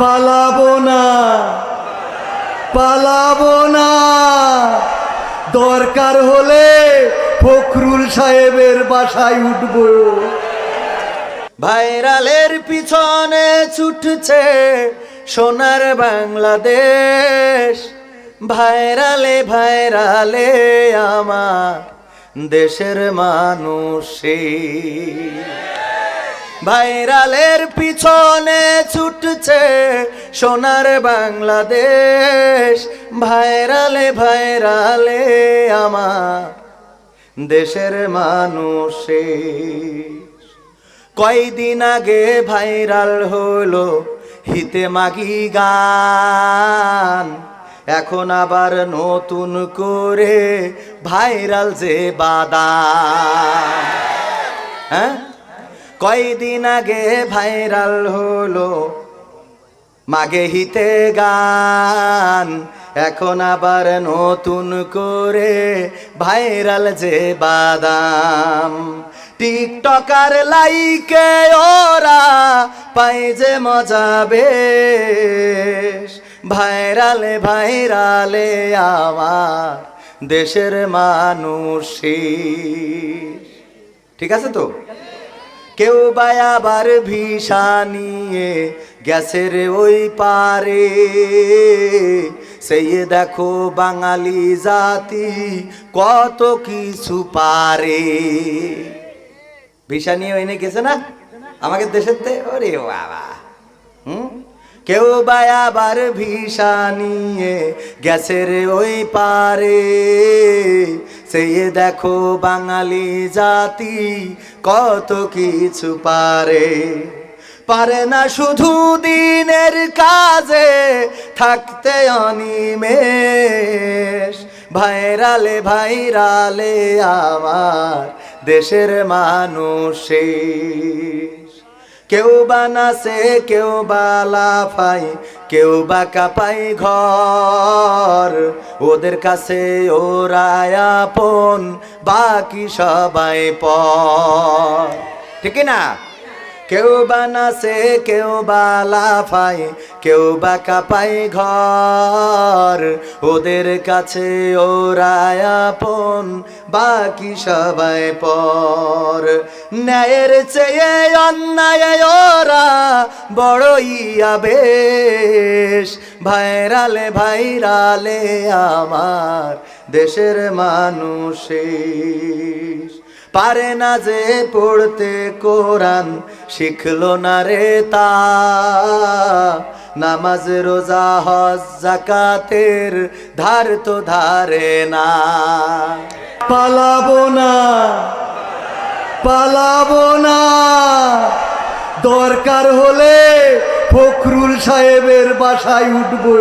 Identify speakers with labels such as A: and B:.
A: পালাবো না পালাবো না। দরকার হলে ফখরুল সাহেবের বাসায় উঠবো।
B: ভাইরালের পিছনে ছুটছে সোনার বাংলাদেশ। ভাইরালে ভাইরালে আমার দেশের মানুষে ভাইরালের পিছনে ছুটছে সোনার বাংলাদেশ। ভাইরালে ভাইরালে আমার দেশের মানুষে কয়দিন আগে ভাইরাল হলো হিতে মাগি গান। এখন আবার নতুন করে ভাইরাল যে বাদা হ্যাঁ? কয়দিন আগে ভাইরাল হলো মাগে হিতে গান। এখন আবার নতুন করে ভাইরাল যে বাদাম। টিকটকার লাইকে ওরা পাই যে মজা বেশ। ভাইরালে ভাইরালে আমার দেশের মানুষ ঠিক আছে তো? কেউ বা আবার ভিসা নিয়ে গ্যাসের ওই পারে। সেই দেখো বাঙালি জাতি কত কিছু পারে। ভিসা নিয়ে ওইনে গেছে না? আমাকে দেশের তে ওরে বাবা। হুম? কেউ বা আবার ভিসা নিয়ে গ্যাসের ওই পারে। সেই দেখো বাঙালি জাতি কত কিছু পারে। পারে না শুধু দিনের কাজে, থাকতে অনিমেষ। ভাইরালে ভাইরালে আমার দেশের মানুষের কেউ বা নাচে কেউ বা লাফাই কেউ বা কাপাই ঘর। ওদের কাছে ওরা আপন, বাকি সবাই পর। ঠিক না? কেউ বা নাচে কেউ বা লাফাই কেউ বা কাপাই ঘর। ওদের কাছে ওরা আপন বাকি সবাই পর। ন্যায়ের চেয়ে অন্যায় ওরা বড়ই আবেশ। ভাইরালে ভাইরালে আমার দেশের মানুষের। পারে না যে পড়তে কোরআন, শিখলো না রে তা। নামাজ, রোজা, হজ, জাকাতের ধার তো ধারে না।
A: পালাবো না পালাবো না। দরকার হলে ফখরুল সাহেবের বাসায় উঠবো।